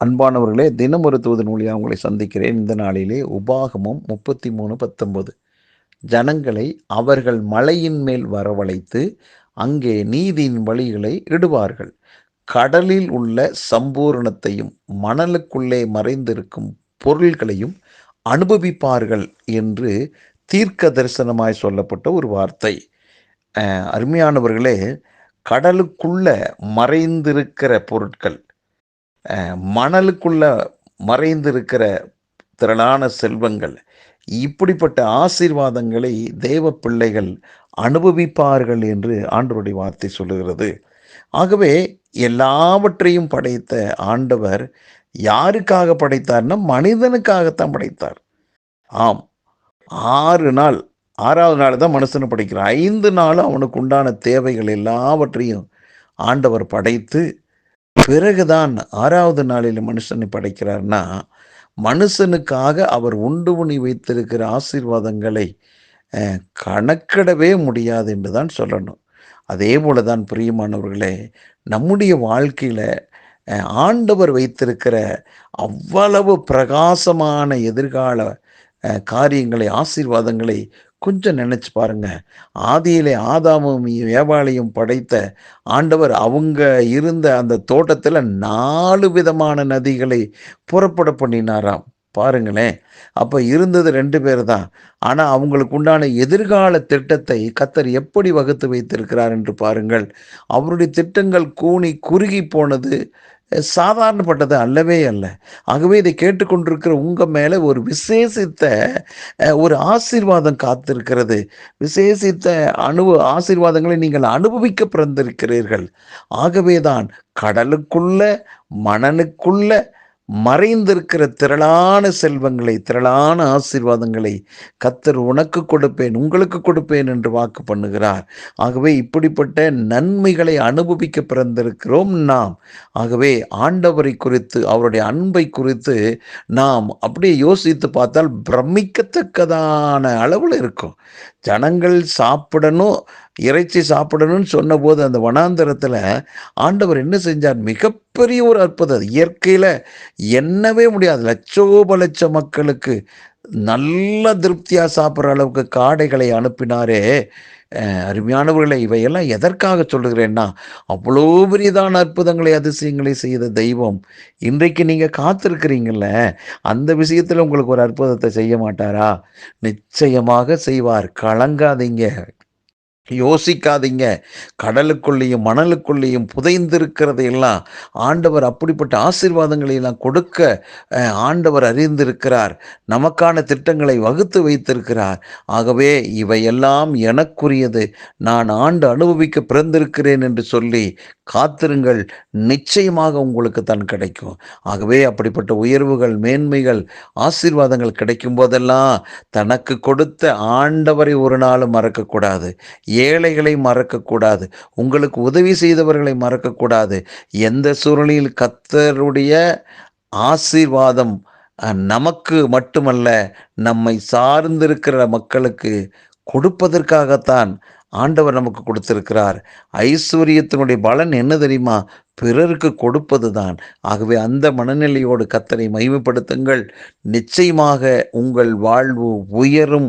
அன்பானவர்களே தினம் ஒரு தூது நூலியாக உங்களை சந்திக்கிறேன். இந்த நாளிலே உபாகமம் முப்பத்தி மூணு பத்தொன்பது. ஜனங்களை அவர்கள் மலையின் மேல் வரவழைத்து அங்கே நீதியின் வழிகளை இடுவார்கள். கடலில் உள்ள சம்பூரணத்தையும் மணலுக்குள்ளே மறைந்திருக்கும் பொருள்களையும் அனுபவிப்பார்கள் என்று தீர்க்க தரிசனமாய் சொல்லப்பட்ட ஒரு வார்த்தை. அருமையானவர்களே கடலுக்குள்ள மறைந்திருக்கிற பொருட்கள் மணலுக்குள்ள மறைந்திருக்கிற திரளான செல்வங்கள் இப்படிப்பட்ட ஆசீர்வாதங்களை தேவ பிள்ளைகள் அனுபவிப்பார்கள் என்று ஆண்டவருடைய வார்த்தை சொல்லுகிறது. ஆகவே எல்லாவற்றையும் படைத்த ஆண்டவர் யாருக்காக படைத்தார்னா மனிதனுக்காகத்தான் படைத்தார். ஆம் ஆறு நாள் ஆறாவது நாள் தான் மனுஷனை படைக்கிறான். ஐந்து நாள் அவனுக்கு உண்டான தேவைகள் எல்லாவற்றையும் ஆண்டவர் படைத்து பிறகுதான் ஆறாவது நாளில் மனுஷனை படைக்கிறார்னா மனுஷனுக்காக அவர் உண்டு உணி வைத்திருக்கிற ஆசீர்வாதங்களை கணக்கிடவே முடியாது என்று தான் சொல்லணும். அதே போல தான் பிரியமானவர்களே நம்முடைய வாழ்க்கையில் ஆண்டவர் வைத்திருக்கிற அவ்வளவு பிரகாசமான எதிர்கால காரியங்களை ஆசீர்வாதங்களை கொஞ்சம் நினைச்சு பாருங்க. ஆதியிலே ஆதாமும் ஏவாளையும் படைத்த ஆண்டவர் அவங்க இருந்த அந்த தோட்டத்தில் நாலு விதமான நதிகளை புறப்பட பண்ணினாராம். பாருங்களேன். அப்போ இருந்தது ரெண்டு பேர் தான். ஆனால் அவங்களுக்கு உண்டான எதிர்கால திட்டத்தை கத்தர் எப்படி வகுத்து வைத்திருக்கிறார் என்று பாருங்கள். அவருடைய திட்டங்கள் கூனி குறுகி போனது சாதாரணப்பட்டது அல்லவே அல்ல. ஆகவே இதை கேட்டுக்கொண்டிருக்கிற உங்கள் மேலே ஒரு விசேஷித்த ஒரு ஆசீர்வாதம் காத்திருக்கிறது. விசேஷித்த அனுபவ ஆசீர்வாதங்களை நீங்கள் அனுபவிக்க பிறந்திருக்கிறீர்கள். ஆகவே தான் கடலுக்குள்ள மணனுக்குள்ள மறைந்திருக்கிற திரளான செல்வங்களை திரளான ஆசீர்வாதங்களை கத்தர் உனக்கு கொடுப்பேன் உங்களுக்கு கொடுப்பேன் என்று வாக்கு பண்ணுகிறார். ஆகவே இப்படிப்பட்ட நன்மைகளை அனுபவிக்க பிறந்திருக்கிறோம் நாம். ஆகவே ஆண்டவரை குறித்து அவருடைய அன்பை குறித்து நாம் அப்படியே யோசித்து பார்த்தால் பிரமிக்கத்தக்கதான அளவில் இருக்கும். ஜனங்கள் சாப்பிடணும் இறைச்சி சாப்பிடணும்னு சொன்னபோது அந்த வனாந்தரத்தில் ஆண்டவர் என்ன செஞ்சார்? மிகப்பெரிய ஒரு அற்புதம். இயற்கையில் என்னவே முடியாது. லட்சோப லட்ச மக்களுக்கு நல்ல திருப்தியாக சாப்பிட்ற அளவுக்கு காடைகளை அனுப்பினாரே. அருமையானவர்களை இவையெல்லாம் எதற்காக சொல்கிறேன்னா அவ்வளோ பெரியதான அற்புதங்களை அதிசயங்களை செய்த தெய்வம் இன்றைக்கு நீங்கள் காத்திருக்கிறீங்கள அந்த விஷயத்தில் உங்களுக்கு ஒரு அற்புதத்தை செய்ய மாட்டாரா? நிச்சயமாக செய்வார். கலங்காதீங்க. யோசிக்காதீங்க. கடலுக்குள்ளேயும் மணலுக்குள்ளேயும் புதைந்திருக்கிறதையெல்லாம் ஆண்டவர் அப்படிப்பட்ட ஆசீர்வாதங்களை எல்லாம் கொடுக்க ஆண்டவர் அறிந்திருக்கிறார். நமக்கான திட்டங்களை வகுத்து வைத்திருக்கிறார். ஆகவே இவையெல்லாம் எனக்குரியது. நான் ஆண்டு அனுபவிக்க பிறந்திருக்கிறேன் என்று சொல்லி காத்திருங்கள். நிச்சயமாக உங்களுக்கு தான் கிடைக்கும். ஆகவே அப்படிப்பட்ட உயர்வுகள் மேன்மைகள் ஆசீர்வாதங்கள் கிடைக்கும் போதெல்லாம் தனக்கு கொடுத்த ஆண்டவரை ஒரு நாளும் மறக்கக்கூடாது. ஏழைகளை மறக்கக்கூடாது. உங்களுக்கு உதவி செய்தவர்களை மறக்கக்கூடாது. எந்த சூழ்நிலையில் கத்தருடைய ஆசீர்வாதம் நமக்கு மட்டுமல்ல நம்மை சார்ந்திருக்கிற மக்களுக்கு கொடுப்பதற்காகத்தான் ஆண்டவர் நமக்கு கொடுத்திருக்கிறார். ஐஸ்வர்யத்தினுடைய பலன் என்ன தெரியுமா? பிறருக்கு கொடுப்பது தான் ஆகவே அந்த மனநிலையோடு கத்தனை மகிமைப்படுத்துங்கள். நிச்சயமாக உங்கள் வாழ்வு உயரும்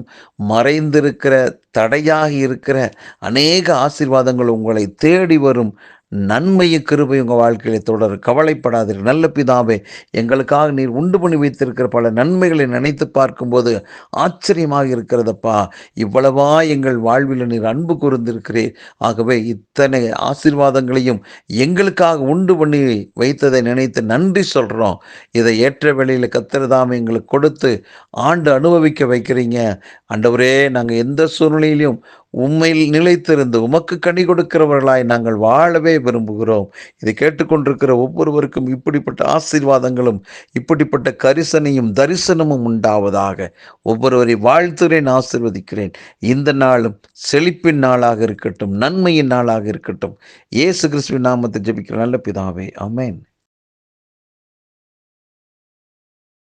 மறைந்திருக்கிற தடையாக இருக்கிற அநேக ஆசீர்வாதங்கள் உங்களை தேடி வரும். நன்மையை கிருபை உங்கள் வாழ்க்கையில் தொடர். கவலைப்படாதீர்கள். நல்ல பிதாவே எங்களுக்காக நீர் உண்டு பண்ணி வைத்திருக்கிற பல நன்மைகளை நினைத்து பார்க்கும்போது ஆச்சரியமாக இருக்கிறதப்பா. இவ்வளவா எங்கள் வாழ்வில் நீர் அன்பு கூர்ந்திருக்கிறீர். ஆகவே இத்தனை ஆசீர்வாதங்களையும் எங்களுக்காக உண்டு பண்ணி வைத்ததை நினைத்து நன்றி சொல்கிறோம் இதை ஏற்ற வேளையில் கத்திரதாம் எங்களுக்கு கொடுத்து ஆண்டு அனுபவிக்க வைக்கிறீங்க. ஆண்டவரே நாங்கள் எந்த சூழ்நிலையிலும் உண்மையில் நிலைத்திருந்து உமக்கு கனி கொடுக்கிறவர்களாய் நாங்கள் வாழவே விரும்புகிறோம். இதை கேட்டுக்கொண்டிருக்கிற ஒவ்வொருவருக்கும் இப்படிப்பட்ட ஆசீர்வாதங்களும் இப்படிப்பட்ட கரிசனையும் தரிசனமும் உண்டாவதாக. ஒவ்வொருவரை வாழ்த்துகிறேன் ஆசீர்வதிக்கிறேன். இந்த நாளும் செழிப்பின் நாளாக இருக்கட்டும் நன்மையின் நாளாக இருக்கட்டும். இயேசு கிறிஸ்துவின் நாமத்தை ஜெபிக்கிற நல்ல பிதாவே அமேன்